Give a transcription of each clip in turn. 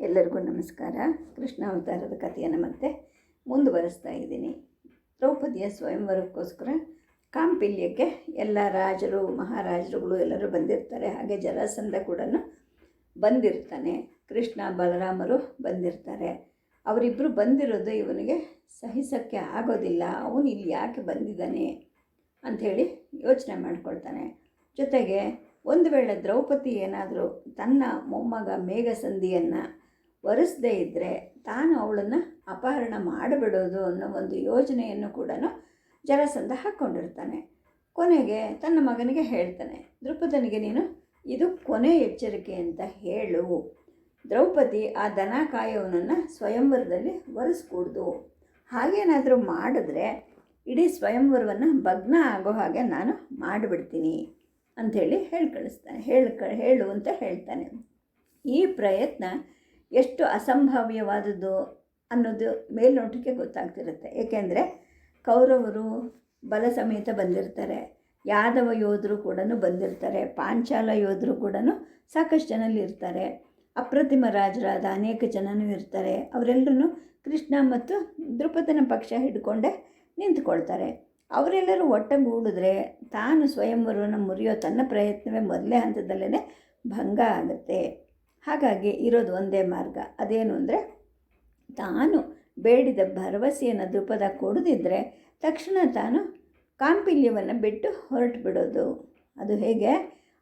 ಎಲ್ಲರಿಗೂ ನಮಸ್ಕಾರ. ಕೃಷ್ಣ ಅವತಾರದ ಕಥೆಯನ್ನು ಮತ್ತೆ ಮುಂದುವರೆಸ್ತಾ ಇದ್ದೀನಿ. ದ್ರೌಪದಿಯ ಸ್ವಯಂವರಕ್ಕೋಸ್ಕರ ಕಾಂಪಿಲ್ಯಕ್ಕೆ ಎಲ್ಲ ರಾಜರು, ಮಹಾರಾಜರುಗಳು ಎಲ್ಲರೂ ಬಂದಿರ್ತಾರೆ. ಹಾಗೆ ಜರಾಸಂಧ ಕೂಡ ಬಂದಿರ್ತಾನೆ. ಕೃಷ್ಣ, ಬಲರಾಮರು ಬಂದಿರ್ತಾರೆ. ಅವರಿಬ್ಬರು ಬಂದಿರೋದು ಇವನಿಗೆ ಸಹಿಸೋಕ್ಕೆ ಆಗೋದಿಲ್ಲ. ಅವನು ಇಲ್ಲಿ ಯಾಕೆ ಬಂದಿದ್ದಾನೆ ಅಂಥೇಳಿ ಯೋಚನೆ ಮಾಡ್ಕೊಳ್ತಾನೆ. ಜೊತೆಗೆ ಒಂದು ವೇಳೆ ದ್ರೌಪದಿ ಏನಾದರೂ ತನ್ನ ಮೊಮ್ಮಗ ಮೇಘಸಂಧಿಯನ್ನು ಒರೆಸದೇ ಇದ್ದರೆ ತಾನು ಅವಳನ್ನು ಅಪಹರಣ ಮಾಡಿಬಿಡೋದು ಅನ್ನೋ ಒಂದು ಯೋಜನೆಯನ್ನು ಕೂಡ ಜರಾಸಂಧ ಹಾಕ್ಕೊಂಡಿರ್ತಾನೆ. ಕೊನೆಗೆ ತನ್ನ ಮಗನಿಗೆ ಹೇಳ್ತಾನೆ, ದ್ರುಪದನಿಗೆ ನೀನು ಇದು ಕೊನೆ ಎಚ್ಚರಿಕೆ ಅಂತ ಹೇಳು. ದ್ರೌಪದಿ ಆ ದನ ಕಾಯೋನನ್ನು ಸ್ವಯಂವರದಲ್ಲಿ ಒರೆಸ್ಕೂಡ್ದು. ಹಾಗೇನಾದರೂ ಮಾಡಿದ್ರೆ ಇಡೀ ಸ್ವಯಂವರವನ್ನು ಭಗ್ನ ಆಗೋ ಹಾಗೆ ನಾನು ಮಾಡಿಬಿಡ್ತೀನಿ ಅಂಥೇಳಿ ಹೇಳಿ ಕಳಿಸ್ತಾನೆ ಹೇಳಿ ಕ ಹೇಳು ಅಂತ ಹೇಳ್ತಾನೆ. ಈ ಪ್ರಯತ್ನ ಎಷ್ಟು ಅಸಂಭಾವ್ಯವಾದದ್ದು ಅನ್ನೋದು ಮೇಲ್ನೋಟಕ್ಕೆ ಗೊತ್ತಾಗ್ತಿರುತ್ತೆ. ಏಕೆಂದರೆ ಕೌರವರು ಬಲ ಸಮೇತ ಬಂದಿರ್ತಾರೆ. ಯಾದವ ಯೋಧರು ಕೂಡ ಬಂದಿರ್ತಾರೆ. ಪಾಂಚಾಲ ಯೋಧರು ಕೂಡ ಸಾಕಷ್ಟು ಜನಲ್ಲಿ ಇರ್ತಾರೆ. ಅಪ್ರತಿಮ ರಾಜರಾದ ಅನೇಕ ಜನನೂ ಇರ್ತಾರೆ. ಅವರೆಲ್ಲರೂ ಕೃಷ್ಣ ಮತ್ತು ದೃಪದನ ಪಕ್ಷ ಹಿಡ್ಕೊಂಡೇ ನಿಂತ್ಕೊಳ್ತಾರೆ. ಅವರೆಲ್ಲರೂ ಒಟ್ಟಗೂಡಿದ್ರೆ ತಾನು ಸ್ವಯಂವರವನ್ನು ಮುರಿಯೋ ತನ್ನ ಪ್ರಯತ್ನವೇ ಮೊದಲೇ ಹಂತದಲ್ಲೇ ಭಂಗ ಆಗುತ್ತೆ. ಹಾಗಾಗಿ ಇರೋದು ಒಂದೇ ಮಾರ್ಗ. ಅದೇನು ಅಂದರೆ ತಾನು ಬೇಡಿದ ಭರವಸೆಯನ್ನು ದೃಪದ ಕೊಡದಿದ್ದರೆ ತಕ್ಷಣ ತಾನು ಕಾಂಪಿಲ್ಯವನ್ನು ಬಿಟ್ಟು ಹೊರಟು ಬಿಡೋದು ಅದು ಹೇಗೆ?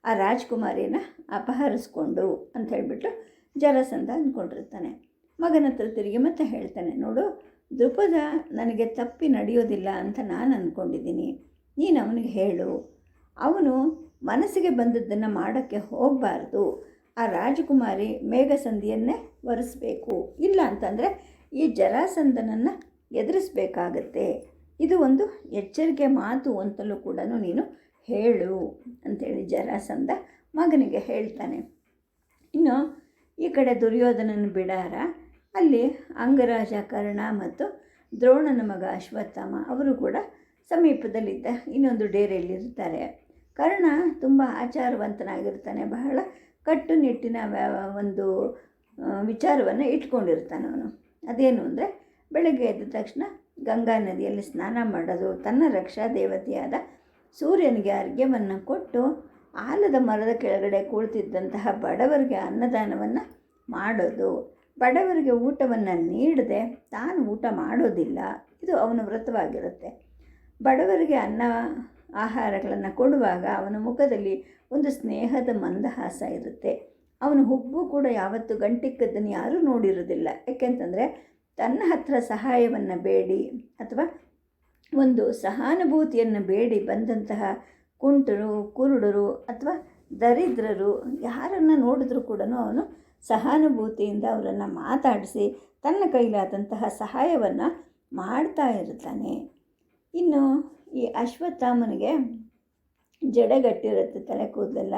ಆ ರಾಜ್ಕುಮಾರಿನ ಅಪಹರಿಸ್ಕೊಂಡು ಅಂತ ಹೇಳಿಬಿಟ್ಟು ಜರಸಂಧ ಅಂದ್ಕೊಂಡಿರ್ತಾನೆ ಮಗನ ಹತ್ರ ತಿರುಗಿ ಮತ್ತೆ ಹೇಳ್ತಾನೆ, ನೋಡು, ದೃಪದ ನನಗೆ ತಪ್ಪಿ ನಡೆಯೋದಿಲ್ಲ ಅಂತ ನಾನು ಅಂದ್ಕೊಂಡಿದ್ದೀನಿ ನೀನು ಅವನಿಗೆ ಹೇಳು. ಅವನು ಮನಸ್ಸಿಗೆ ಬಂದದ್ದನ್ನು ಮಾಡೋಕ್ಕೆ ಹೋಗಬಾರ್ದು. ಆ ರಾಜಕುಮಾರಿ ಮೇಘಸಂಧಿಯನ್ನೇ ಒರೆಸ್ಬೇಕು. ಇಲ್ಲ ಅಂತಂದರೆ ಈ ಜರಾಸಂಧನನ್ನು ಎದುರಿಸ್ಬೇಕಾಗತ್ತೆ. ಇದು ಒಂದು ಎಚ್ಚರಿಕೆ ಮಾತು ಅಂತಲೂ ಕೂಡ ನೀನು ಹೇಳು ಅಂಥೇಳಿ ಜರಾಸಂಧ ಮಗನಿಗೆ ಹೇಳ್ತಾನೆ. ಇನ್ನು ಈ ಕಡೆ ದುರ್ಯೋಧನನ ಬಿಡಾರ. ಅಲ್ಲಿ ಅಂಗರಾಜ ಕರ್ಣ ಮತ್ತು ದ್ರೋಣನ ಮಗ ಅಶ್ವತ್ಥಾಮ ಅವರು ಕೂಡ ಸಮೀಪದಲ್ಲಿದ್ದ ಇನ್ನೊಂದು ಡೇರೆಯಲ್ಲಿರ್ತಾರೆ. ಕರ್ಣ ತುಂಬ ಆಚಾರವಂತನಾಗಿರ್ತಾನೆ. ಬಹಳ ಕಟ್ಟುನಿಟ್ಟಿನ ಒಂದು ವಿಚಾರವನ್ನು ಇಟ್ಕೊಂಡಿರ್ತಾನೆ ಅವನು. ಅದೇನು ಅಂದರೆ, ಬೆಳಗ್ಗೆ ಎದ್ದ ತಕ್ಷಣ ಗಂಗಾ ನದಿಯಲ್ಲಿ ಸ್ನಾನ ಮಾಡೋದು ತನ್ನ ರಕ್ಷಾ ದೇವತೆಯಾದ ಸೂರ್ಯನಿಗೆ ಅರ್ಘ್ಯವನ್ನು ಕೊಟ್ಟು ಆಲದ ಮರದ ಕೆಳಗಡೆ ಕುಳಿತಿದ್ದಂತಹ ಬಡವರಿಗೆ ಅನ್ನದಾನವನ್ನು ಮಾಡೋದು. ಬಡವರಿಗೆ ಊಟವನ್ನು ನೀಡದೆ ತಾನು ಊಟ ಮಾಡೋದಿಲ್ಲ. ಇದು ಅವನ ವ್ರತವಾಗಿರುತ್ತೆ. ಬಡವರಿಗೆ ಅನ್ನ ಆಹಾರಗಳನ್ನು ಕೊಡುವಾಗ ಅವನ ಮುಖದಲ್ಲಿ ಒಂದು ಸ್ನೇಹದ ಮಂದಹಾಸ ಇರುತ್ತೆ. ಅವನು ಹುಬ್ಬು ಕೂಡ ಯಾವತ್ತು ಗಂಟಿಕ್ಕದ್ದನ್ನು ಯಾರೂ ನೋಡಿರೋದಿಲ್ಲ ಯಾಕೆಂತಂದರೆ ತನ್ನ ಹತ್ರ ಸಹಾಯವನ್ನು ಬೇಡಿ ಅಥವಾ ಒಂದು ಸಹಾನುಭೂತಿಯನ್ನು ಬೇಡಿ ಬಂದಂತಹ ಕುಂಟರು, ಕುರುಡರು ಅಥವಾ ದರಿದ್ರರು ಯಾರನ್ನು ನೋಡಿದ್ರೂ ಕೂಡ ಅವನು ಸಹಾನುಭೂತಿಯಿಂದ ಅವರನ್ನು ಮಾತಾಡಿಸಿ ತನ್ನ ಕೈಲಾದಂತಹ ಸಹಾಯವನ್ನು ಮಾಡ್ತಾ ಇರ್ತಾನೆ ಇನ್ನು ಈ ಅಶ್ವತ್ಥಾಮನಿಗೆ ಜಡೆಗಟ್ಟಿರುತ್ತೆ ತಲೆ ಕೂದಲೆಲ್ಲ.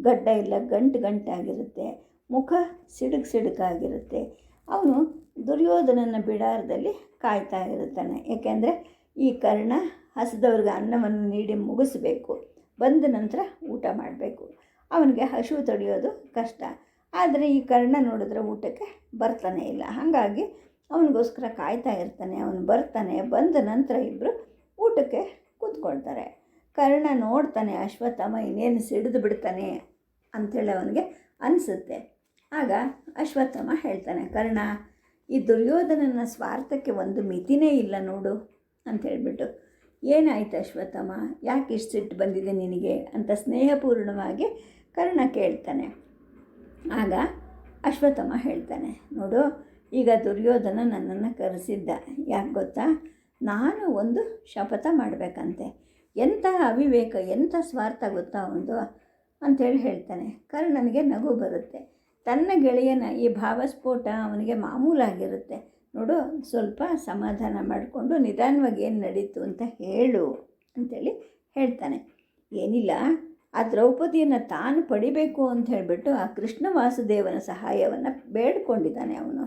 ಗಡ್ಡ ಇಲ್ಲ, ಗಂಟು ಗಂಟಾಗಿರುತ್ತೆ. ಮುಖ ಸಿಡುಕು ಸಿಡುಕಾಗಿರುತ್ತೆ. ಅವನು ದುರ್ಯೋಧನನ ಬಿಡಾರದಲ್ಲಿ ಕಾಯ್ತಾ ಇರುತ್ತಾನೆ. ಏಕೆಂದರೆ ಈ ಕರ್ಣ ಹಸಿದವ್ರಿಗೆ ಅನ್ನವನ್ನು ನೀಡಿ ಮುಗಿಸ್ಬೇಕು. ಬಂದ ನಂತರ ಊಟ ಮಾಡಬೇಕು. ಅವನಿಗೆ ಹಸಿವು ತೊಡೆಯೋದು ಕಷ್ಟ. ಆದರೆ ಈ ಕರ್ಣ ನೋಡಿದ್ರೆ ಊಟಕ್ಕೆ ಬರ್ತಾನೆ ಇಲ್ಲ. ಹಾಗಾಗಿ ಅವನಿಗೋಸ್ಕರ ಕಾಯ್ತಾ ಇರ್ತಾನೆ. ಅವನು ಬರ್ತಾನೆ. ಬಂದ ನಂತರ ಇಬ್ಬರು ಊಟಕ್ಕೆ ಕೂತ್ಕೊಳ್ತಾರೆ. ಕರ್ಣ ನೋಡ್ತಾನೆ, ಅಶ್ವತ್ಥಾಮ ಇನ್ನೇನು ಸಿಡಿದು ಬಿಡ್ತಾನೆ ಅಂಥೇಳಿ ಅವನಿಗೆ ಅನಿಸುತ್ತೆ. ಆಗ ಅಶ್ವತ್ಥಮ ಹೇಳ್ತಾನೆ, ಕರ್ಣ, ಈ ದುರ್ಯೋಧನನ ಸ್ವಾರ್ಥಕ್ಕೆ ಒಂದು ಮಿತಿನೇ ಇಲ್ಲ ನೋಡು ಅಂತ ಹೇಳಿಬಿಟ್ಟು ಏನಾಯ್ತು ಅಶ್ವತ್ಥಾಮ? ಯಾಕೆ ಇಷ್ಟು ಸಿಟ್ಟು ಬಂದಿದೆ ನಿನಗೆ? ಅಂತ ಸ್ನೇಹಪೂರ್ಣವಾಗಿ ಕರ್ಣ ಕೇಳ್ತಾನೆ. ಆಗ ಅಶ್ವತ್ಥಮ ಹೇಳ್ತಾನೆ, ನೋಡು, ಈಗ ದುರ್ಯೋಧನ ನನ್ನನ್ನು ಕರೆಸಿದ್ದ, ಯಾಕೆ ಗೊತ್ತಾ? ನಾನು ಒಂದು ಶಪಥ ಮಾಡಬೇಕಂತೆ. ಎಂಥ ಅವಿವೇಕ, ಎಂಥ ಸ್ವಾರ್ಥ ಗೊತ್ತಾ ಒಂದು? ಅಂಥೇಳಿ ಹೇಳ್ತಾನೆ. ಕರ್ಣನಿಗೆ ನಗು ಬರುತ್ತೆ. ತನ್ನ ಗೆಳೆಯನ ಈ ಭಾವಸ್ಫೋಟ ಅವನಿಗೆ ಮಾಮೂಲಾಗಿರುತ್ತೆ. ನೋಡು, ಸ್ವಲ್ಪ ಸಮಾಧಾನ ಮಾಡಿಕೊಂಡು ನಿಧಾನವಾಗಿ ಏನು ನಡೀತು ಅಂತ ಹೇಳು ಅಂಥೇಳಿ ಹೇಳ್ತಾನೆ. ಏನಿಲ್ಲ, ಆ ದ್ರೌಪದಿಯನ್ನು ತಾನು ಪಡಿಬೇಕು ಅಂತ ಹೇಳಿಬಿಟ್ಟು ಆ ಕೃಷ್ಣ ವಾಸುದೇವನ ಸಹಾಯವನ್ನು ಬೇಡ್ಕೊಂಡಿದ್ದಾನೆ ಅವನು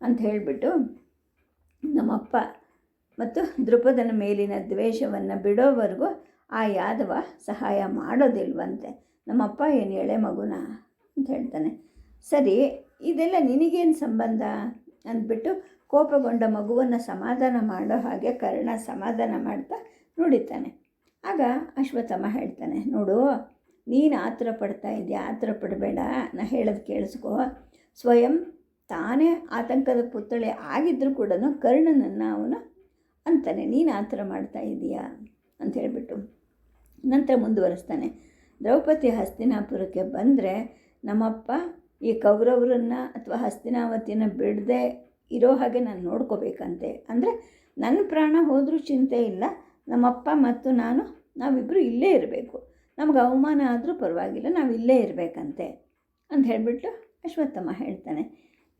ಅಂತ ಹೇಳಿಬಿಟ್ಟು ನಮ್ಮಪ್ಪ ಮತ್ತು ದೃಪದನ ಮೇಲಿನ ದ್ವೇಷವನ್ನು ಬಿಡೋವರೆಗೂ ಆ ಯಾದವ ಸಹಾಯ ಮಾಡೋದಿಲ್ವಂತೆ. ನಮ್ಮಪ್ಪ ಏನು ಎಳೆ ಮಗುನ ಅಂತ ಹೇಳ್ತಾನೆ. ಸರಿ, ಇದೆಲ್ಲ ನಿನಗೇನು ಸಂಬಂಧ ಅಂದ್ಬಿಟ್ಟು ಕೋಪಗೊಂಡ ಮಗುವನ್ನು ಸಮಾಧಾನ ಮಾಡೋ ಹಾಗೆ ಕರ್ಣ ಸಮಾಧಾನ ಮಾಡ್ತಾ ನುಡಿತಾನೆ. ಆಗ ಅಶ್ವತ್ಥಮ್ಮ ಹೇಳ್ತಾನೆ, ನೋಡು, ನೀನು ಆತುರ ಪಡ್ತಾ ಇದೆಯಾ? ಆತುರ ಪಡಬೇಡ. ನಾ ಹೇಳೋದು ಕೇಳಿಸ್ಕೋ. ಸ್ವಯಂ ತಾನೇ ಆತಂಕದ ಪುತ್ಥಳಿ ಆಗಿದ್ದರೂ ಕೂಡ ಕರ್ಣನನ್ನು ಅವನು ಅಂತಾನೆ, ನೀನು ಆ ಥರ ಮಾಡ್ತಾ ಇದೀಯಾ? ಅಂತ ಹೇಳಿಬಿಟ್ಟು ನಂತರ ಮುಂದುವರಿಸ್ತಾನೆ. ದ್ರೌಪದಿ ಹಸ್ತಿನಾಪುರಕ್ಕೆ ಬಂದರೆ ನಮ್ಮಪ್ಪ ಈ ಕೌರವರನ್ನು ಅಥವಾ ಹಸ್ತಿನಾವತಿನ ಬಿಡದೆ ಇರೋ ಹಾಗೆ ನಾನು ನೋಡ್ಕೋಬೇಕಂತೆ. ಅಂದರೆ ನನ್ನ ಪ್ರಾಣ ಹೋದರೂ ಚಿಂತೆ ಇಲ್ಲ, ನಮ್ಮಪ್ಪ ಮತ್ತು ನಾನು ನಾವಿಬ್ಬರು ಇಲ್ಲೇ ಇರಬೇಕು. ನಮ್ಗೆ ಅವಮಾನ ಆದರೂ ಪರವಾಗಿಲ್ಲ, ನಾವು ಇಲ್ಲೇ ಇರಬೇಕಂತೆ ಅಂತ ಹೇಳಿಬಿಟ್ಟು ಅಶ್ವತ್ಥಮ್ಮ ಹೇಳ್ತಾನೆ.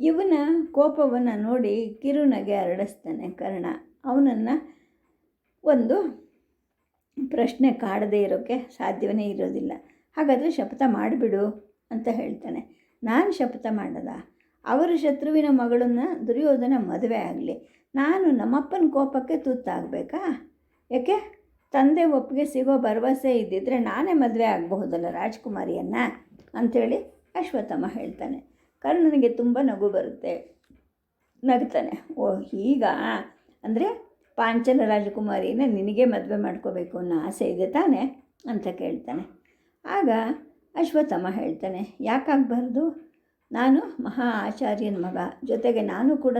ಇವನ ಕೋಪವನ್ನು ನೋಡಿ ಕಿರುನಗೆ ಹರಡಿಸ್ತಾನೆ ಕರ್ಣ. ಅವನನ್ನು ಒಂದು ಪ್ರಶ್ನೆ ಕಾಡದೇ ಇರೋಕ್ಕೆ ಸಾಧ್ಯವೇ ಇರೋದಿಲ್ಲ. ಹಾಗಾದರೆ ಶಪಥ ಮಾಡಿಬಿಡು ಅಂತ ಹೇಳ್ತಾನೆ. ನಾನು ಶಪಥ ಮಾಡದ? ಅವರ ಶತ್ರುವಿನ ಮಗಳನ್ನು ದುರ್ಯೋಧನ ಮದುವೆ ಆಗಲಿ. ನಾನು ನಮ್ಮಪ್ಪನ ಕೋಪಕ್ಕೆ ತುತ್ತಾಗಬೇಕಾ? ಯಾಕೆ? ತಂದೆ ಒಪ್ಪಿಗೆ ಸಿಗೋ ಭರವಸೆ ಇದ್ದಿದ್ದರೆ ನಾನೇ ಮದುವೆ ಆಗಬಹುದಲ್ಲ ರಾಜ್ಕುಮಾರಿಯನ್ನು? ಅಂಥೇಳಿ ಅಶ್ವತ್ಥಮ್ಮ ಹೇಳ್ತಾನೆ. ಕರ್ಣನಿಗೆ ತುಂಬ ನಗು ಬರುತ್ತೆ. ನಗ್ತಾನೆ ಓ ಈಗ ಅಂದರೆ ಪಾಂಚಲ ರಾಜಕುಮಾರಿನ ನಿನಗೆ ಮದುವೆ ಮಾಡ್ಕೋಬೇಕು ಅನ್ನೋ ಆಸೆ ಇದೆ ತಾನೆ ಅಂತ ಕೇಳ್ತಾನೆ. ಆಗ ಅಶ್ವತ್ಥಮ್ಮ ಹೇಳ್ತಾನೆ, ಯಾಕಾಗಬಾರ್ದು? ನಾನು ಮಹಾ ಆಚಾರ್ಯನ ಮಗ, ಜೊತೆಗೆ ನಾನು ಕೂಡ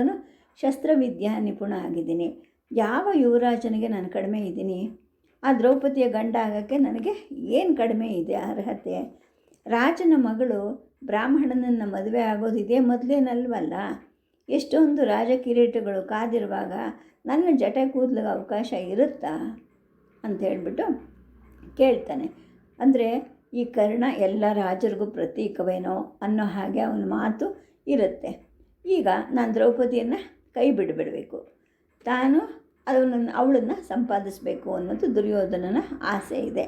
ಶಸ್ತ್ರವಿದ್ಯಾ ನಿಪುಣ ಆಗಿದ್ದೀನಿ. ಯಾವ ಯುವರಾಜನಿಗೆ ನಾನು ಕಡಿಮೆ ಇದ್ದೀನಿ? ಆ ದ್ರೌಪದಿಯ ಗಂಡ ಆಗೋಕ್ಕೆ ನನಗೆ ಏನು ಕಡಿಮೆ ಇದೆ ಅರ್ಹತೆ? ರಾಜನ ಮಗಳು ಬ್ರಾಹ್ಮಣನನ್ನು ಮದುವೆ ಆಗೋದು ಇದೇ ಮೊದಲೇನಲ್ವಲ್ಲ? ಎಷ್ಟೊಂದು ರಾಜಕಿರೀಟಗಳು ಕಾದಿರುವಾಗ ನನ್ನ ಜಟೆ ಕೂದಲಿಗೆ ಅವಕಾಶ ಇರುತ್ತಾ ಅಂತ ಹೇಳಿಬಿಟ್ಟು ಕೇಳ್ತಾನೆ. ಅಂದರೆ ಈ ಕರ್ಣ ಎಲ್ಲ ರಾಜರಿಗೂ ಪ್ರತೀಕವೇನೋ ಅನ್ನೋ ಹಾಗೆ ಅವನ ಮಾತು ಇರುತ್ತೆ. ಈಗ ನಾನು ದ್ರೌಪದಿಯನ್ನು ಕೈ ಬಿಡಬಿಡಬೇಕು ತಾನು ಅದನ್ನು ಅವಳನ್ನು ಸಂಪಾದಿಸಬೇಕು ಅನ್ನೋದು ದುರ್ಯೋಧನನ ಆಸೆ ಇದೆ.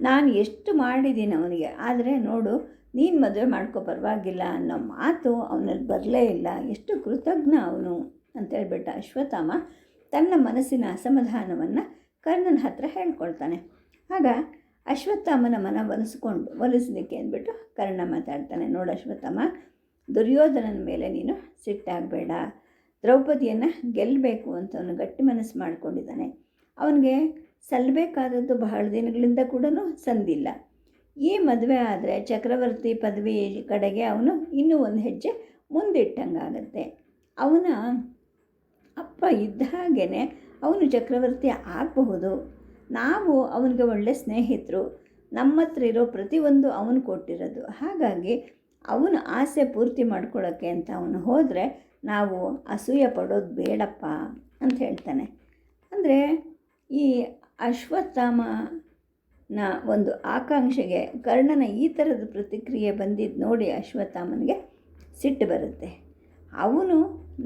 ನಾನು ಎಷ್ಟು ಮಾಡಿದ್ದೀನಿ ಅವನಿಗೆ, ಆದರೆ ನೋಡು ನೀನು ಮದುವೆ ಮಾಡ್ಕೊ, ಪರವಾಗಿಲ್ಲ ಅನ್ನೋ ಮಾತು ಅವನಲ್ಲಿ ಬರಲೇ ಇಲ್ಲ. ಎಷ್ಟು ಕೃತಜ್ಞ ಅವನು ಅಂತೇಳ್ಬಿಟ್ಟ ಅಶ್ವತ್ಥಾಮ ತನ್ನ ಮನಸ್ಸಿನ ಅಸಮಾಧಾನವನ್ನು ಕರ್ಣನ ಹತ್ರ ಹೇಳ್ಕೊಳ್ತಾನೆ. ಆಗ ಅಶ್ವತ್ಥಾಮನ ಮನ ಒಲಿಸ್ಕೊಂಡು, ಒಲಿಸ್ಲಿಕ್ಕೆ ಅಂದ್ಬಿಟ್ಟು ಕರ್ಣ ಮಾತಾಡ್ತಾನೆ. ನೋಡು ಅಶ್ವತ್ಥಾಮ, ದುರ್ಯೋಧನನ ಮೇಲೆ ನೀನು ಸಿಟ್ಟಾಗಬೇಡ. ದ್ರೌಪದಿಯನ್ನು ಗೆಲ್ಲಬೇಕು ಅಂತ ಅವನು ಗಟ್ಟಿ ಮನಸ್ಸು ಮಾಡಿಕೊಂಡಿದ್ದಾನೆ. ಅವನಿಗೆ ಸಲ್ಲಬೇಕಾದದ್ದು ಬಹಳ ದಿನಗಳಿಂದ ಕೂಡ ಸಂದಿಲ್ಲ. ಈ ಮದುವೆ ಆದರೆ ಚಕ್ರವರ್ತಿ ಪದವಿ ಕಡೆಗೆ ಅವನು ಇನ್ನೂ ಒಂದು ಹೆಜ್ಜೆ ಮುಂದಿಟ್ಟಂಗಾಗತ್ತೆ. ಅವನ ಅಪ್ಪ ಇದ್ದ ಹಾಗೇ ಅವನು ಚಕ್ರವರ್ತಿ ಆಗಬಹುದು. ನಾವು ಅವನಿಗೆ ಒಳ್ಳೆ ಸ್ನೇಹಿತರು. ನಮ್ಮ ಹತ್ರ ಇರೋ ಪ್ರತಿಯೊಂದು ಅವನು ಕೊಟ್ಟಿರೋದು. ಹಾಗಾಗಿ ಅವನ ಆಸೆ ಪೂರ್ತಿ ಮಾಡ್ಕೊಳ್ಳೋಕ್ಕೆ ಅಂತ ಅವನು ಹೋದರೆ ನಾವು ಅಸೂಯೆ ಪಡೋದು ಬೇಡಪ್ಪ ಅಂತ ಹೇಳ್ತಾನೆ. ಅಂದರೆ ಈ ಅಶ್ವತ್ಥಾಮನ ಒಂದು ಆಕಾಂಕ್ಷೆಗೆ ಕರ್ಣನ ಈ ಥರದ ಪ್ರತಿಕ್ರಿಯೆ ಬಂದಿದ್ದು ನೋಡಿ ಅಶ್ವತ್ಥಾಮನಿಗೆ ಸಿಟ್ಟು ಬರುತ್ತೆ. ಅವನು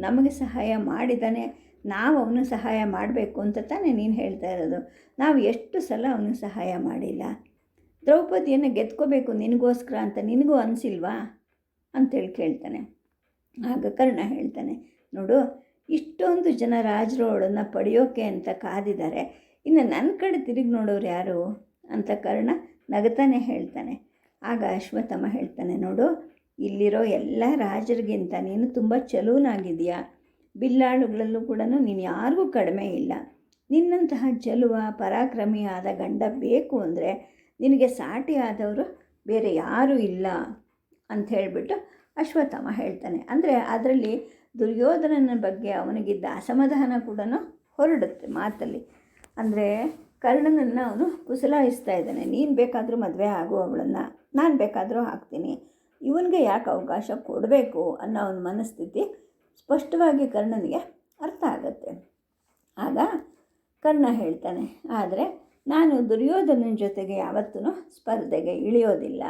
ನಮಗೆ ಸಹಾಯ ಮಾಡಿದಾನೆ, ನಾವು ಅವನು ಸಹಾಯ ಮಾಡಬೇಕು ಅಂತ ತಾನೇ ನೀನು ಹೇಳ್ತಾ ಇರೋದು. ನಾವು ಎಷ್ಟು ಸಲ ಅವನು ಸಹಾಯ ಮಾಡಿಲ್ಲ. ದ್ರೌಪದಿಯನ್ನು ಗೆದ್ಕೋಬೇಕು ನಿನಗೋಸ್ಕರ ಅಂತ ನಿನಗೂ ಅನಿಸಿಲ್ವಾ? ಅಂತೇಳಿ ಕೇಳ್ತಾನೆ. ಆಗ ಕರ್ಣ ಹೇಳ್ತಾನೆ, ನೋಡು, ಇಷ್ಟೊಂದು ಜನ ರಾಜರೋಡನ್ನು ಪಡೆಯೋಕೆ ಅಂತ ಕಾದಿದ್ದಾರೆ. ಇನ್ನು ನನ್ನ ಕಡೆ ತಿರುಗಿ ನೋಡೋರು ಯಾರು? ಅಂತ ಕರ್ಣ ನಗತಾನೆ ಹೇಳ್ತಾನೆ. ಆಗ ಅಶ್ವತ್ಥಮ ಹೇಳ್ತಾನೆ, ನೋಡು, ಇಲ್ಲಿರೋ ಎಲ್ಲ ರಾಜರಿಗಿಂತ ನೀನು ತುಂಬ ಚಲುವನಾಗಿದೆಯಾ ಬಿಲ್ಲಾಳುಗಳಲ್ಲೂ ಕೂಡ ನೀನು ಯಾರಿಗೂ ಕಡಿಮೆ ಇಲ್ಲ. ನಿನ್ನಂತಹ ಚಲುವ ಪರಾಕ್ರಮಿಯಾದ ಗಂಡ ಬೇಕು ಅಂದರೆ ನಿನಗೆ ಸಾಟಿ ಆದವರು ಬೇರೆ ಯಾರೂ ಇಲ್ಲ ಅಂತ ಹೇಳಿಬಿಟ್ಟು ಅಶ್ವತ್ಥಮ ಹೇಳ್ತಾನೆ. ಅಂದರೆ ಅದರಲ್ಲಿ ದುರ್ಯೋಧನನ ಬಗ್ಗೆ ಅವನಿಗಿದ್ದ ಅಸಮಾಧಾನ ಕೂಡ ಹೊರಡುತ್ತೆ ಮಾತಲ್ಲಿ. ಅಂದರೆ ಕರ್ಣನನ್ನು ಅವನು ಕುಸಲಾಯಿಸ್ತಾ ಇದ್ದಾನೆ. ನೀನು ಬೇಕಾದರೂ ಮದುವೆ ಆಗು ಅವಳನ್ನು. ನಾನು ಬೇಕಾದರೂ ಹಾಕ್ತೀನಿ. ಇವನಿಗೆ ಯಾಕೆ ಅವಕಾಶ ಕೊಡಬೇಕು ಅನ್ನೋ ಅವನ ಮನಸ್ಥಿತಿ ಸ್ಪಷ್ಟವಾಗಿ ಕರ್ಣನಿಗೆ ಅರ್ಥ ಆಗುತ್ತೆ. ಆಗ ಕರ್ಣ ಹೇಳ್ತಾನೆ, ಆದರೆ ನಾನು ದುರ್ಯೋಧನನ ಜೊತೆಗೆ ಯಾವತ್ತೂ ಸ್ಪರ್ಧೆಗೆ ಇಳಿಯೋದಿಲ್ಲ.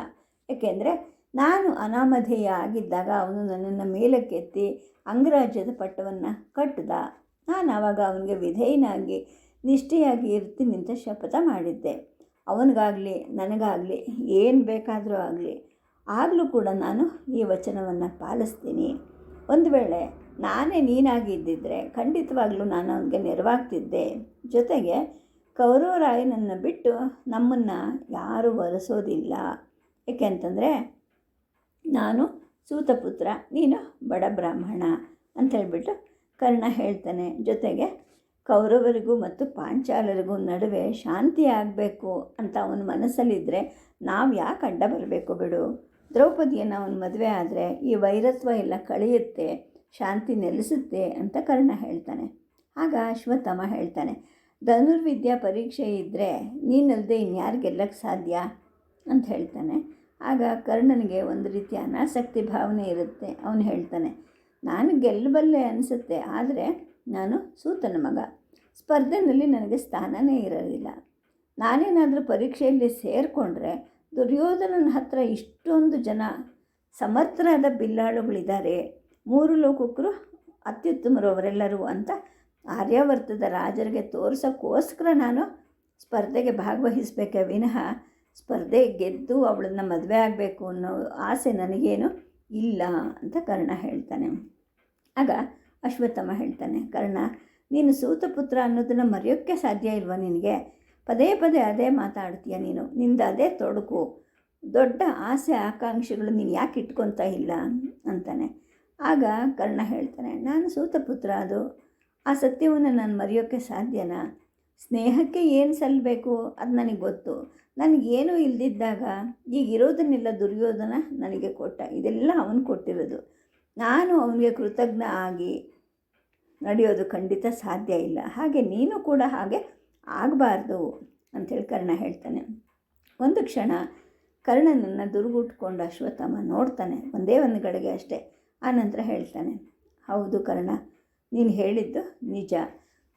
ಏಕೆಂದರೆ ನಾನು ಅನಾಮಧೇಯ ಆಗಿದ್ದಾಗ ಅವನು ನನ್ನನ್ನು ಮೇಲಕ್ಕೆತ್ತಿ ಅಂಗರಾಜ್ಯದ ಪಟ್ಟವನ್ನು ಕಟ್ಟಿದ ನಾನು ಆವಾಗ ಅವನಿಗೆ ವಿಧೇಯನಾಗಿ ನಿಷ್ಠೆಯಾಗಿ ಇರ್ತೀನಿ ಅಂತ ಶಪಥ ಮಾಡಿದ್ದೆ. ಅವನಿಗಾಗಲಿ, ನನಗಾಗಲಿ, ಏನು ಬೇಕಾದರೂ ಆಗಲಿ, ಆಗಲೂ ಕೂಡ ನಾನು ಈ ವಚನವನ್ನು ಪಾಲಿಸ್ತೀನಿ. ಒಂದು ವೇಳೆ ನಾನೇ ನೀನಾಗಿದ್ದಿದ್ರೆ ಖಂಡಿತವಾಗ್ಲೂ ನಾನು ಅವನಿಗೆ ನೆರವಾಗ್ತಿದ್ದೆ. ಜೊತೆಗೆ ಕೌರವರಾಯನನ್ನು ಬಿಟ್ಟು ನಮ್ಮನ್ನು ಯಾರೂ ಒರೆಸೋದಿಲ್ಲ. ಏಕೆಂತಂದರೆ ನಾನು ಸೂತಪುತ್ರ, ನೀನು ಬಡ ಬ್ರಾಹ್ಮಣ ಅಂತ ಹೇಳಿಬಿಟ್ಟು ಕರ್ಣ ಹೇಳ್ತಾನೆ. ಜೊತೆಗೆ ಕೌರವರಿಗೂ ಮತ್ತು ಪಾಂಚಾಲರಿಗೂ ನಡುವೆ ಶಾಂತಿ ಆಗಬೇಕು ಅಂತ ಅವನ ಮನಸ್ಸಲ್ಲಿದ್ದರೆ ನಾವು ಯಾಕೆ ಅಡ್ಡ ಬರಬೇಕು ಬಿಡು? ದ್ರೌಪದಿಯನ್ನು ಅವನ ಮದುವೆ ಆದರೆ ಈ ವೈರತ್ವ ಎಲ್ಲ ಕಳೆಯುತ್ತೆ, ಶಾಂತಿ ನೆಲೆಸುತ್ತೆ ಅಂತ ಕರ್ಣ ಹೇಳ್ತಾನೆ. ಆಗ ಅಶ್ವತ್ಥಮ ಹೇಳ್ತಾನೆ, ಧನುರ್ವಿದ್ಯಾ ಪರೀಕ್ಷೆ ಇದ್ದರೆ ನೀನಲ್ಲದೆ ಇನ್ಯಾರು ಗೆಲ್ಲಕ್ಕೆ ಸಾಧ್ಯ? ಅಂತ ಹೇಳ್ತಾನೆ. ಆಗ ಕರ್ಣನಿಗೆ ಒಂದು ರೀತಿಯ ಅನಾಸಕ್ತಿ ಭಾವನೆ ಇರುತ್ತೆ. ಅವನು ಹೇಳ್ತಾನೆ, ನಾನು ಗೆಲ್ಲಬಲ್ಲೆ ಅನಿಸುತ್ತೆ, ಆದರೆ ನಾನು ಸೂತನ ಮಗ. ಸ್ಪರ್ಧೆಯಲ್ಲಿ ನನಗೆ ಸ್ಥಾನನೇ ಇರಲಿಲ್ಲ. ನಾನೇನಾದರೂ ಪರೀಕ್ಷೆಯಲ್ಲಿ ಸೇರಿಕೊಂಡ್ರೆ ದುರ್ಯೋಧನನ ಹತ್ರ ಇಷ್ಟೊಂದು ಜನ ಸಮರ್ಥರಾದ ಬಿಲ್ಲಾಳುಗಳಿದ್ದಾರೆ. ಮೂರು ಲೋಕಕ್ಕರು ಅತ್ಯುತ್ತಮರು ಅವರೆಲ್ಲರೂ ಅಂತ ಆರ್ಯಾವರ್ತದ ರಾಜರಿಗೆ ತೋರಿಸೋಕ್ಕೋಸ್ಕರ ನಾನು ಸ್ಪರ್ಧೆಗೆ ಭಾಗವಹಿಸಬೇಕೆ ವಿನಃ ಸ್ಪರ್ಧೆ ಗೆದ್ದು ಅವಳನ್ನು ಮದುವೆ ಆಗಬೇಕು ಅನ್ನೋ ಆಸೆ ನನಗೇನು ಇಲ್ಲ ಅಂತ ಕರ್ಣ ಹೇಳ್ತಾನೆ. ಆಗ ಅಶ್ವತ್ಥಮ್ಮ ಹೇಳ್ತಾನೆ, ಕರ್ಣ ನೀನು ಸೂತಪುತ್ರ ಅನ್ನೋದನ್ನು ಮರೆಯೋಕ್ಕೆ ಸಾಧ್ಯ ಇಲ್ವ ನಿನಗೆ? ಪದೇ ಪದೇ ಅದೇ ಮಾತಾಡ್ತೀಯ ನೀನು. ನಿಂದ ಅದೇ ತೊಡಕು. ದೊಡ್ಡ ಆಸೆ ಆಕಾಂಕ್ಷೆಗಳು ನೀನು ಯಾಕೆ ಇಟ್ಕೊತಾ ಇಲ್ಲ ಅಂತಾನೆ. ಆಗ ಕರ್ಣ ಹೇಳ್ತಾನೆ, ನಾನು ಸೂತಪುತ್ರ, ಅದು ಆ ಸತ್ಯವನ್ನು ನಾನು ಮರೆಯೋಕ್ಕೆ ಸಾಧ್ಯನಾ? ಸ್ನೇಹಕ್ಕೆ ಏನು ಸಲ್ಲಬೇಕು ಅದು ನನಗೆ ಗೊತ್ತು. ನನಗೇನು ಇಲ್ದಿದ್ದಾಗ ಈಗ ಇರೋದನ್ನೆಲ್ಲ ದುರ್ಯೋಧನ ನನಗೆ ಕೊಟ್ಟ. ಇದೆಲ್ಲ ಅವನು ಕೊಟ್ಟಿರೋದು. ನಾನು ಅವನಿಗೆ ಕೃತಜ್ಞ ಆಗಿ ನಡೆಯೋದು ಖಂಡಿತ ಸಾಧ್ಯ ಇಲ್ಲ. ಹಾಗೆ ನೀನು ಕೂಡ ಹಾಗೆ ಆಗಬಾರ್ದು ಅಂಥೇಳಿ ಕರ್ಣ ಹೇಳ್ತಾನೆ. ಒಂದು ಕ್ಷಣ ಕರ್ಣನನ್ನು ದುರ್ಗುಟ್ಕೊಂಡು ಅಶ್ವತ್ಥಾಮ ನೋಡ್ತಾನೆ. ಒಂದೇ ಒಂದು ಗಳಿಗೆ ಅಷ್ಟೇ. ಆನಂತರ ಹೇಳ್ತಾನೆ, ಹೌದು ಕರ್ಣ, ನೀನು ಹೇಳಿದ್ದು ನಿಜ.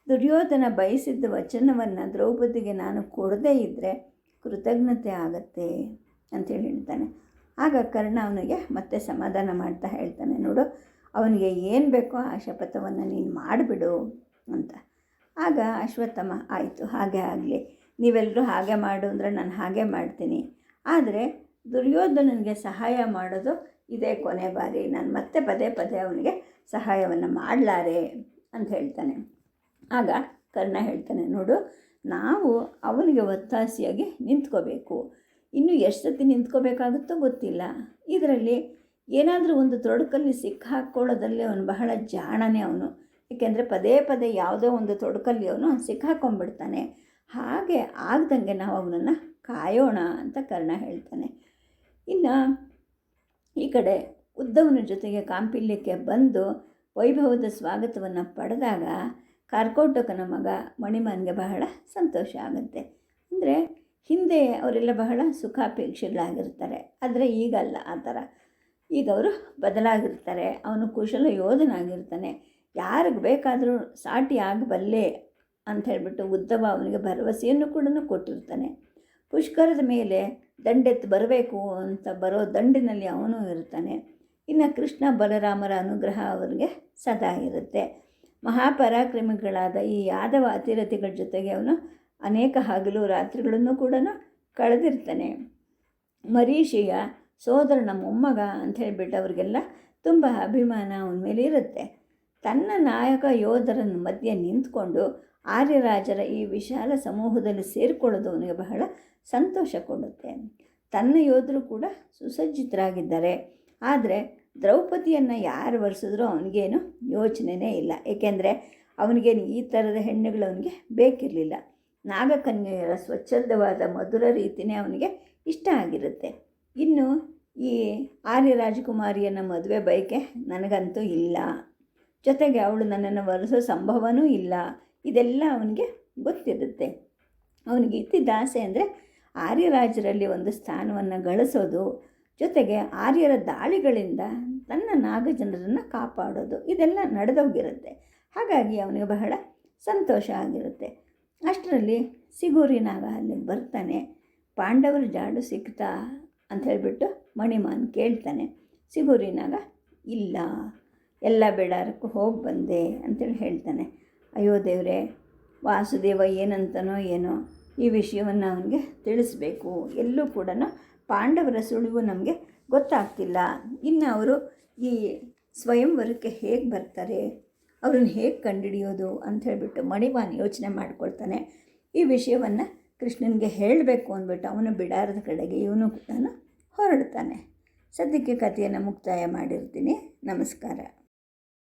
ದುರ್ಯೋಧನ ಬಯಸಿದ್ದ ವಚನವನ್ನು ದ್ರೌಪದಿಗೆ ನಾನು ಕೊಡದೇ ಇದ್ದರೆ ಕೃತಜ್ಞತೆ ಆಗತ್ತೆ ಅಂತೇಳಿ ಹೇಳ್ತಾನೆ. ಆಗ ಕರ್ಣ ಅವನಿಗೆ ಮತ್ತೆ ಸಮಾಧಾನ ಮಾಡ್ತಾ ಹೇಳ್ತಾನೆ, ನೋಡು ಅವನಿಗೆ ಏನು ಬೇಕೋ ಆ ಶಪಥವನ್ನು ನೀನು ಮಾಡಿಬಿಡು ಅಂತ. ಆಗ ಅಶ್ವತ್ಥಮ ಆಯಿತು, ಹಾಗೆ ಆಗಲಿ. ನೀವೆಲ್ಲರೂ ಹಾಗೆ ಮಾಡು ಅಂದರೆ ನಾನು ಹಾಗೆ ಮಾಡ್ತೀನಿ. ಆದರೆ ದುರ್ಯೋಧನನಿಗೆ ಸಹಾಯ ಮಾಡೋದು ಇದೇ ಕೊನೆ ಬಾರಿ. ನಾನು ಮತ್ತೆ ಪದೇ ಪದೇ ಅವನಿಗೆ ಸಹಾಯವನ್ನು ಮಾಡಲಾರೆ ಅಂತ ಹೇಳ್ತಾನೆ. ಆಗ ಕರ್ಣ ಹೇಳ್ತಾನೆ, ನೋಡು, ನಾವು ಅವನಿಗೆ ಒತ್ತಾಸೆಯಾಗಿ ನಿಂತ್ಕೋಬೇಕು. ಇನ್ನು ಎಷ್ಟು ಸತಿ ನಿಂತ್ಕೋಬೇಕಾಗುತ್ತೋ ಗೊತ್ತಿಲ್ಲ. ಇದರಲ್ಲಿ ಏನಾದರೂ ಒಂದು ತೊಡಕಲ್ಲಿ ಸಿಕ್ಕಾಕ್ಕೊಳ್ಳೋದಲ್ಲೇ ಅವನು ಬಹಳ ಜಾಣನೇ ಅವನು. ಏಕೆಂದರೆ ಪದೇ ಪದೇ ಯಾವುದೋ ಒಂದು ತೊಡಕಲ್ಲಿ ಅವನು ಸಿಕ್ಕಾಕೊಂಡ್ಬಿಡ್ತಾನೆ. ಹಾಗೆ ಆಗ್ದಂಗೆ ನಾವು ಅವನನ್ನು ಕಾಯೋಣ ಅಂತ ಕರ್ಣ ಹೇಳ್ತಾನೆ. ಇನ್ನು ಈ ಕಡೆ ಉದ್ದವನ ಜೊತೆಗೆ ಕಾಂಪಿಲ್ಯಕ್ಕೆ ಬಂದು ವೈಭವದ ಸ್ವಾಗತವನ್ನು ಪಡೆದಾಗ ಕಾರ್ಕೋಟಕನ ಮಗ ಮಣಿಮನ್ಗೆ ಬಹಳ ಸಂತೋಷ ಆಗುತ್ತೆ. ಅಂದರೆ ಹಿಂದೆ ಅವರೆಲ್ಲ ಬಹಳ ಸುಖಾಪೇಕ್ಷೆಗಳಾಗಿರ್ತಾರೆ. ಆದರೆ ಈಗಲ್ಲ ಆ ಥರ. ಈಗ ಅವರು ಬದಲಾಗಿರ್ತಾರೆ. ಅವನು ಕುಶಲ ಯೋಧನಾಗಿರ್ತಾನೆ. ಯಾರಿಗೆ ಬೇಕಾದರೂ ಸಾಟಿ ಆಗಬಲ್ಲೆ ಅಂತ ಹೇಳಿಬಿಟ್ಟು ಉದ್ದವ ಅವನಿಗೆ ಭರವಸೆಯನ್ನು ಕೂಡ ಕೊಟ್ಟಿರ್ತಾನೆ. ಪುಷ್ಕರದ ಮೇಲೆ ದಂಡೆತ್ತು ಬರಬೇಕು ಅಂತ ಬರೋ ದಂಡಿನಲ್ಲಿ ಅವನು ಇರ್ತಾನೆ. ಇನ್ನು ಕೃಷ್ಣ ಬಲರಾಮರ ಅನುಗ್ರಹ ಅವರಿಗೆ ಸದಾ ಇರುತ್ತೆ. ಮಹಾಪರಾಕ್ರಮಿಗಳಾದ ಈ ಯಾದವ ಅತಿರಥಿಗಳ ಜೊತೆಗೆ ಅವನು ಅನೇಕ ಹಗಲು ರಾತ್ರಿಗಳನ್ನು ಕೂಡ ಕಳೆದಿರ್ತಾನೆ. ಮರೀಷಿಯ ಸೋದರನ ಮೊಮ್ಮಗ ಅಂತ ಹೇಳಿಬಿಟ್ಟು ಅವರಿಗೆಲ್ಲ ತುಂಬ ಅಭಿಮಾನ ಅವನ ಮೇಲೆ ಇರುತ್ತೆ. ತನ್ನ ನಾಯಕ ಯೋಧರನ್ನು ಮಧ್ಯೆ ನಿಂತ್ಕೊಂಡು ಆರ್ಯರಾಜರ ಈ ವಿಶಾಲ ಸಮೂಹದಲ್ಲಿ ಸೇರಿಕೊಳ್ಳೋದು ಅವನಿಗೆ ಬಹಳ ಸಂತೋಷ ಕೊಡುತ್ತೆ. ತನ್ನ ಯೋಧರು ಕೂಡ ಸುಸಜ್ಜಿತರಾಗಿದ್ದಾರೆ. ಆದರೆ ದ್ರೌಪದಿಯನ್ನು ಯಾರು ಬರೆಸಿದ್ರೂ ಅವನಿಗೇನು ಯೋಚನೆಯೇ ಇಲ್ಲ. ಏಕೆಂದರೆ ಅವನಿಗೇನು ಈ ಥರದ ಹೆಣ್ಣುಗಳು ಅವನಿಗೆ ಬೇಕಿರಲಿಲ್ಲ. ನಾಗಕನ್ಯೆಯರ ಸ್ವಚ್ಛಂದವಾದ ಮಧುರ ರೀತಿಯೇ ಅವನಿಗೆ ಇಷ್ಟ ಆಗಿರುತ್ತೆ. ಇನ್ನು ಈ ಆರ್ಯ ರಾಜಕುಮಾರಿಯನ್ನು ಮದುವೆ ಬಯಕೆ ನನಗಂತೂ ಇಲ್ಲ. ಜೊತೆಗೆ ಅವಳು ನನ್ನನ್ನು ವರೆಸೋ ಸಂಭವನೂ ಇಲ್ಲ. ಇದೆಲ್ಲ ಅವನಿಗೆ ಗೊತ್ತಿರುತ್ತೆ. ಅವನಿಗೆ ಇದ್ದಿದ್ದ ಆಸೆ ಅಂದರೆ ಆರ್ಯರಾಜರಲ್ಲಿ ಒಂದು ಸ್ಥಾನವನ್ನು ಗಳಿಸೋದು, ಜೊತೆಗೆ ಆರ್ಯರ ದಾಳಿಗಳಿಂದ ತನ್ನ ನಾಗಜನರನ್ನು ಕಾಪಾಡೋದು, ಇದೆಲ್ಲ ನಡೆದೋಗಿರುತ್ತೆ. ಹಾಗಾಗಿ ಅವನಿಗೆ ಬಹಳ ಸಂತೋಷ ಆಗಿರುತ್ತೆ. ಅಷ್ಟರಲ್ಲಿ ಸಿಗೂರಿ ನಾಗ ಅಲ್ಲಿಗೆ ಬರ್ತಾನೆ. ಪಾಂಡವರ ಜಾಡು ಸಿಗ್ತಾ ಅಂತ ಹೇಳಿಬಿಟ್ಟು ಮಣಿಮಾನ್ ಕೇಳ್ತಾನೆ, ಸಿಗುರಿನಾಗ ಇಲ್ಲ, ಎಲ್ಲ ಬೇಡಾರಕ್ಕೂ ಹೋಗಿ ಬಂದೆ ಅಂತೇಳಿ ಹೇಳ್ತಾನೆ. ಅಯ್ಯೋ ದೇವರೇ, ವಾಸುದೇವ ಏನಂತನೋ ಏನೋ, ಈ ವಿಷಯವನ್ನು ಅವನಿಗೆ ತಿಳಿಸ್ಬೇಕು. ಎಲ್ಲೂ ಕೂಡ ಪಾಂಡವರ ಸುಳಿವು ನಮಗೆ ಗೊತ್ತಾಗ್ತಿಲ್ಲ. ಇನ್ನು ಅವರು ಈ ಸ್ವಯಂವರಕ್ಕೆ ಹೇಗೆ ಬರ್ತಾರೆ, ಅವ್ರನ್ನ ಹೇಗೆ ಕಂಡುಹಿಡಿಯೋದು ಹೇಳಿಬಿಟ್ಟು ಮಣಿಮಾನ್ ಯೋಚನೆ ಮಾಡ್ಕೊಳ್ತಾನೆ. ಈ ವಿಷಯವನ್ನು ಕೃಷ್ಣನಿಗೆ ಹೇಳಬೇಕು ಅಂದ್ಬಿಟ್ಟು ಅವನು ಬಿಡಾರದ ಕಡೆಗೆ, ಇವನು ಕೂಡ ಹೊರಡ್ತಾನೆ. ಸದ್ಯಕ್ಕೆ ಕಥೆಯನ್ನು ಮುಕ್ತಾಯ ಮಾಡಿರ್ತೀನಿ. ನಮಸ್ಕಾರ.